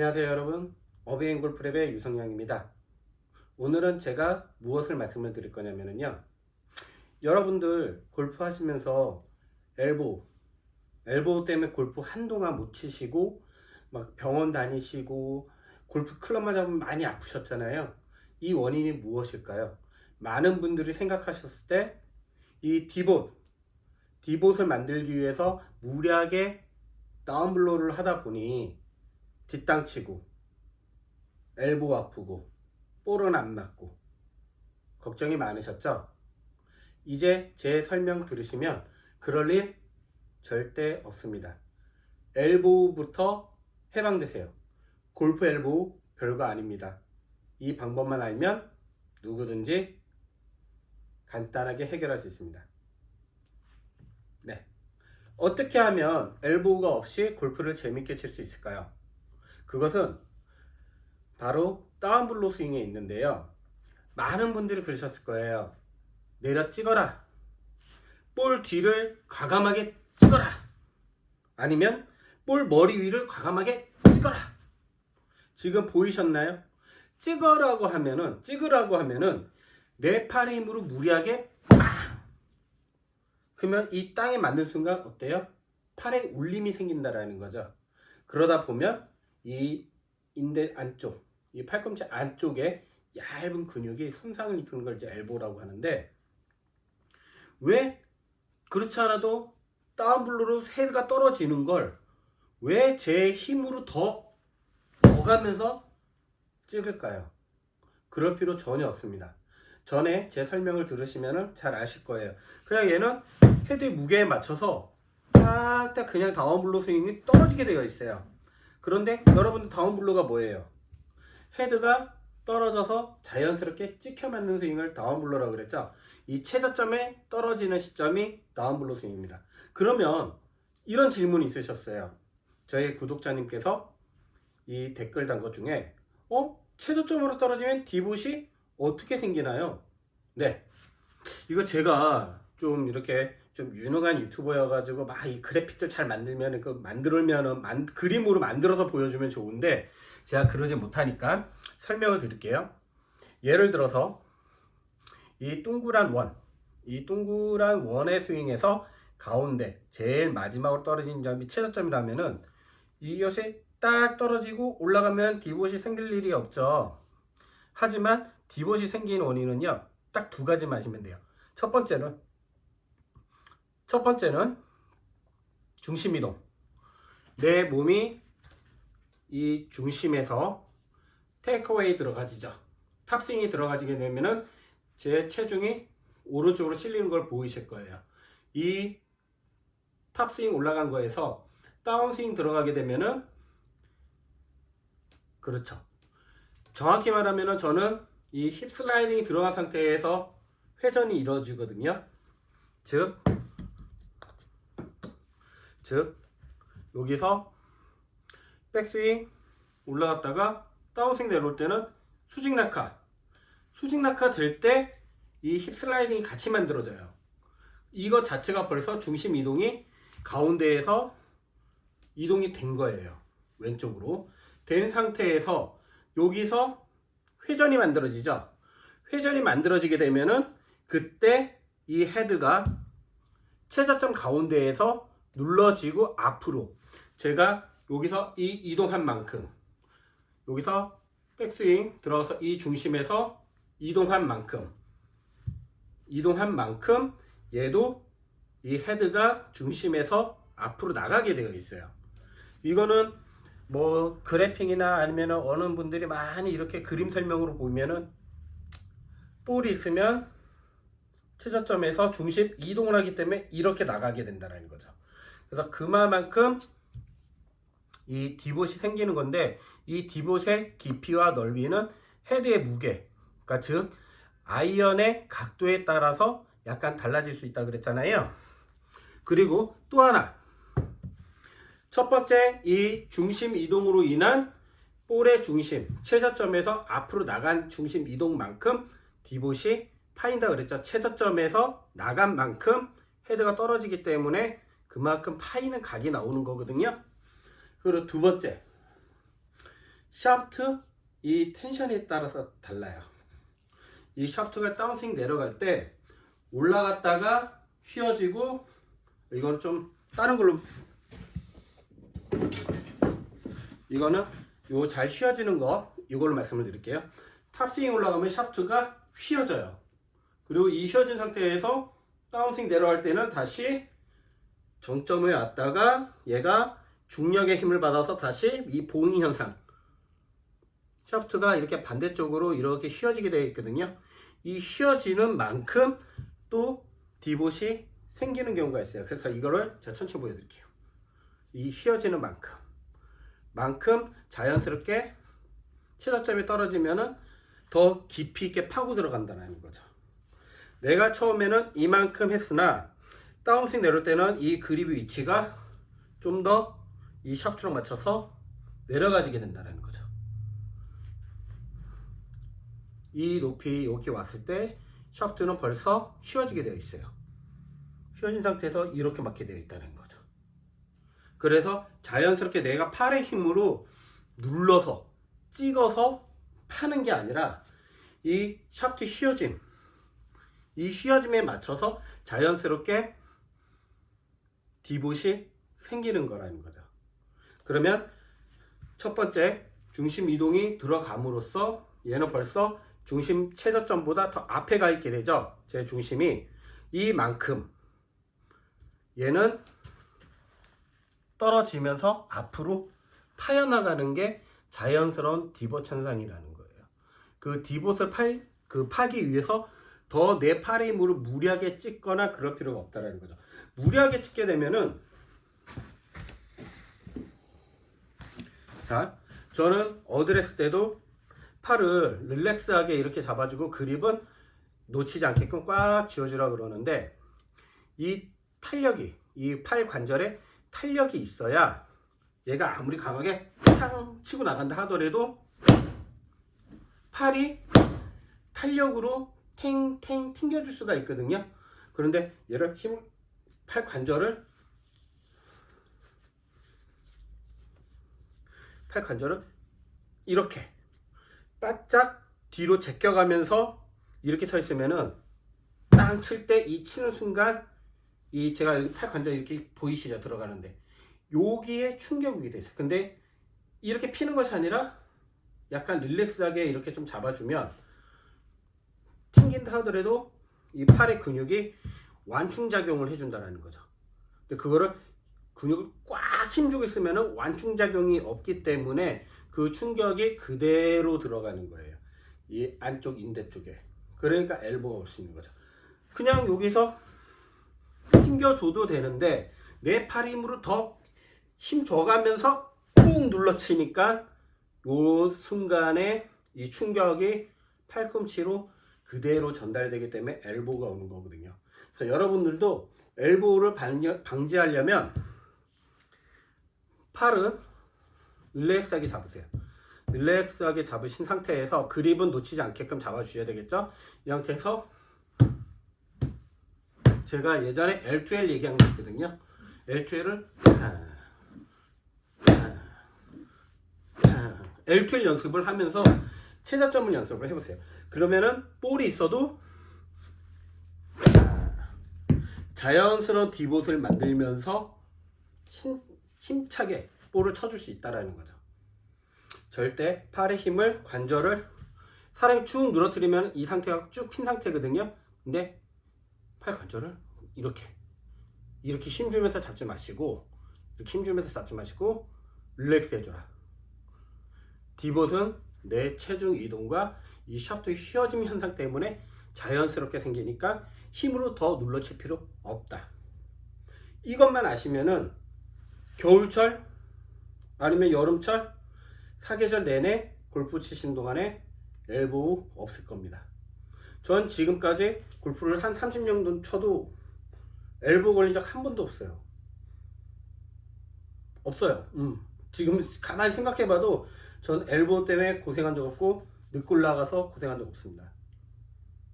안녕하세요 여러분. 어베인 골프랩의 유성양입니다. 오늘은 제가 무엇을 말씀을 드릴 거냐면요. 여러분들 골프 하시면서 엘보 엘보 때문에 골프 한동안 못 치시고 막 병원 다니시고 골프 클럽만 잡으면 많이 아프셨잖아요. 이 원인이 무엇일까요? 많은 분들이 생각하셨을 때 이 디봇 디봇을 만들기 위해서 무리하게 다운블로우를 하다 보니 뒷땅 치고 엘보 아프고 볼은 안 맞고 걱정이 많으셨죠? 이제 제 설명 들으시면 그럴 일 절대 없습니다. 엘보부터 해방되세요. 골프 엘보 별거 아닙니다. 이 방법만 알면 누구든지 간단하게 해결할 수 있습니다. 네. 어떻게 하면 엘보가 없이 골프를 재밌게 칠 수 있을까요? 그것은 바로 다운블로 스윙에 있는데요. 많은 분들이 그러셨을 거예요. 내려 찍어라. 볼 뒤를 과감하게 찍어라. 아니면 볼 머리 위를 과감하게 찍어라. 지금 보이셨나요? 찍어라고 하면은 찍으라고 하면은 내 팔의 힘으로 무리하게 빵. 그러면 이 땅에 맞는 순간 어때요? 팔에 울림이 생긴다라는 거죠. 그러다 보면 이 인대 안쪽, 이 팔꿈치 안쪽에 얇은 근육이 손상을 입히는 걸 이제 엘보라고 하는데 왜 그렇지 않아도 다운블로로 헤드가 떨어지는 걸 왜 제 힘으로 더 더가면서 찍을까요? 그럴 필요 전혀 없습니다. 전에 제 설명을 들으시면 잘 아실 거예요. 그냥 얘는 헤드의 무게에 맞춰서 딱딱 그냥 다운블로 스윙이 떨어지게 되어 있어요. 그런데 여러분들 다운블로가 뭐예요? 헤드가 떨어져서 자연스럽게 찍혀 맞는 스윙을 다운블로라고 그랬죠. 이 최저점에 떨어지는 시점이 다운블로 스윙입니다. 그러면 이런 질문이 있으셨어요. 저희 구독자님께서 이 댓글 단 것 중에 어? 최저점으로 떨어지면 디봇이 어떻게 생기나요? 네. 이거 제가 좀 이렇게 좀 유능한 유튜버여가지고 막 이 그래픽들 잘 만들면 그 만들면은 만, 그림으로 만들어서 보여주면 좋은데 제가 그러지 못하니까 설명을 드릴게요. 예를 들어서 이 동그란 원, 이 동그란 원의 스윙에서 가운데 제일 마지막으로 떨어진 점이 최저점이라면은 이것이 딱 떨어지고 올라가면 디봇이 생길 일이 없죠. 하지만 디봇이 생긴 원인은요, 딱 두 가지만 하시면 돼요. 첫 번째는 첫 번째는 중심 이동. 내 몸이 이 중심에서 테이크어웨이 들어가지죠. 탑스윙이 들어가지게 되면은 제 체중이 오른쪽으로 실리는 걸 보이실 거예요. 이 탑스윙 올라간 거에서 다운스윙 들어가게 되면은 그렇죠. 정확히 말하면은 저는 이 힙 슬라이딩이 들어간 상태에서 회전이 이루어지거든요. 즉, 즉, 여기서 백스윙 올라갔다가 다운스윙 내려올 때는 수직 낙하. 수직 낙하 될 때 이 힙 슬라이딩이 같이 만들어져요. 이것 자체가 벌써 중심 이동이 가운데에서 이동이 된 거예요. 왼쪽으로. 된 상태에서 여기서 회전이 만들어지죠. 회전이 만들어지게 되면은 그때 이 헤드가 최저점 가운데에서 눌러지고 앞으로 제가 여기서 이 이동한 만큼 여기서 백스윙 들어가서 이 중심에서 이동한 만큼 이동한 만큼 얘도 이 헤드가 중심에서 앞으로 나가게 되어 있어요. 이거는 뭐 그래픽이나 아니면 어느 분들이 많이 이렇게 그림 설명으로 보면은 볼이 있으면 최저점에서 중심 이동을 하기 때문에 이렇게 나가게 된다는 거죠. 그래서 그만큼 이 디봇이 생기는 건데 이 디봇의 깊이와 넓이는 헤드의 무게, 그러니까 즉 아이언의 각도에 따라서 약간 달라질 수 있다 그랬잖아요. 그리고 또 하나 첫 번째 이 중심 이동으로 인한 볼의 중심 최저점에서 앞으로 나간 중심 이동만큼 디봇이 파인다 그랬죠. 최저점에서 나간 만큼 헤드가 떨어지기 때문에 그만큼 파이는 각이 나오는 거거든요. 그리고 두 번째 샤프트 이 텐션에 따라서 달라요. 이 샤프트가 다운스윙 내려갈 때 올라갔다가 휘어지고 이거는 좀 다른 걸로 이거는 요 잘 휘어지는 거 이걸로 말씀을 드릴게요. 탑스윙 올라가면 샤프트가 휘어져요. 그리고 이 휘어진 상태에서 다운스윙 내려갈 때는 다시 정점에 왔다가 얘가 중력의 힘을 받아서 다시 이 봉인 현상 샤프트가 이렇게 반대쪽으로 이렇게 휘어지게 되어 있거든요. 이 휘어지는 만큼 또 디봇이 생기는 경우가 있어요. 그래서 이거를 제가 천천히 보여드릴게요. 이 휘어지는 만큼 만큼 자연스럽게 최저점이 떨어지면은 더 깊이 있게 파고 들어간다는 거죠. 내가 처음에는 이만큼 했으나 다운스윙 내릴 때는 이 그립 위치가 좀 더 이 샤프트랑 맞춰서 내려가지게 된다는 거죠. 이 높이 여기 왔을 때 샤프트는 벌써 휘어지게 되어 있어요. 휘어진 상태에서 이렇게 맞게 되어 있다는 거죠. 그래서 자연스럽게 내가 팔의 힘으로 눌러서 찍어서 파는 게 아니라 이 샤프트 휘어짐 이 휘어짐에 맞춰서 자연스럽게 디봇이 생기는 거라는 거죠. 그러면 첫 번째 중심 이동이 들어감으로써 얘는 벌써 중심 최저점보다 더 앞에 가 있게 되죠. 제 중심이 이만큼 얘는 떨어지면서 앞으로 파여나가는 게 자연스러운 디봇 현상이라는 거예요. 그 디봇을 팔, 그 파기 위해서 더 내 팔의 힘으로 무리하게 찍거나 그럴 필요가 없다라는 거죠. 무리하게 찍게 되면은 자, 저는 어드레스 때도 팔을 릴렉스하게 이렇게 잡아주고 그립은 놓치지 않게끔 꽉 쥐어주라 그러는데 이 탄력이 이 팔 관절에 탄력이 있어야 얘가 아무리 강하게 탕 치고 나간다 하더라도 팔이 탄력으로 탱탱 튕겨줄 수가 있거든요. 그런데 얘를 힘을 팔 관절을 팔 관절을 이렇게 바짝 뒤로 제껴가면서 이렇게 서 있으면은 땅 칠 때 이 치는 순간 이 제가 팔 관절 이렇게 보이시죠 들어가는데 여기에 충격이 됐어요. 근데 이렇게 피는 것이 아니라 약간 릴렉스하게 이렇게 좀 잡아주면 튕긴다 하더라도 이 팔의 근육이 완충작용을 해준다는 거죠. 근데 그거를 근육을 꽉 힘주고 있으면 완충작용이 없기 때문에 그 충격이 그대로 들어가는 거예요. 이 안쪽 인대 쪽에. 그러니까 엘보가 올 수 있는 거죠. 그냥 여기서 튕겨줘도 되는데 내 팔 힘으로 더 힘 줘가면서 꾹 눌러치니까 요 순간에 이 충격이 팔꿈치로 그대로 전달되기 때문에 엘보가 오는 거거든요. 그래서 여러분들도 엘보를 방지- 방지하려면 팔은 릴렉스하게 잡으세요. 릴렉스하게 잡으신 상태에서 그립은 놓치지 않게끔 잡아주셔야 되겠죠? 이 상태에서 제가 예전에 L2L 얘기한 거 있거든요. L2L을 L2L 연습을 하면서 최저점을 연습을 해보세요. 그러면은 볼이 있어도 자연스러운 디봇을 만들면서 힘, 힘차게 볼을 쳐줄 수 있다라는 거죠. 절대 팔의 힘을 관절을 사람이 쭉 늘어뜨리면 이 상태가 쭉 핀 상태거든요. 근데 팔 관절을 이렇게 이렇게 힘 주면서 잡지 마시고 이렇게 힘 주면서 잡지 마시고 릴렉스 해줘라. 디봇은 내 체중 이동과 이 샤프트 휘어짐 현상 때문에 자연스럽게 생기니까 힘으로 더 눌러칠 필요 없다. 이것만 아시면은 겨울철 아니면 여름철 사계절 내내 골프 치신 동안에 엘보우 없을 겁니다. 전 지금까지 골프를 한 30년 정도 쳐도 엘보 걸린 적 한 번도 없어요. 없어요. 음. 지금 가만히 생각해봐도 전 엘보 때문에 고생한 적 없고 늦골 나가서 고생한 적 없습니다.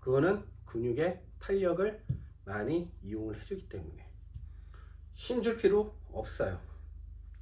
그거는 근육의 탄력을 많이 이용을 해주기 때문에 힘줄 필요 없어요.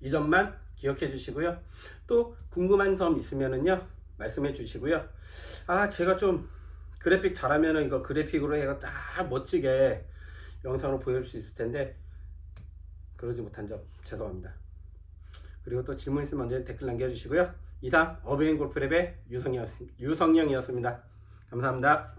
이 점만 기억해 주시고요. 또 궁금한 점 있으면은요 말씀해 주시고요. 아 제가 좀 그래픽 잘하면은 이거 그래픽으로 해가 딱 멋지게 영상으로 보여줄 수 있을 텐데 그러지 못한 점 죄송합니다. 그리고 또 질문 있으면 언제 댓글 남겨주시고요. 이상 어베인 골프랩의 유성영이었습니다. 감사합니다.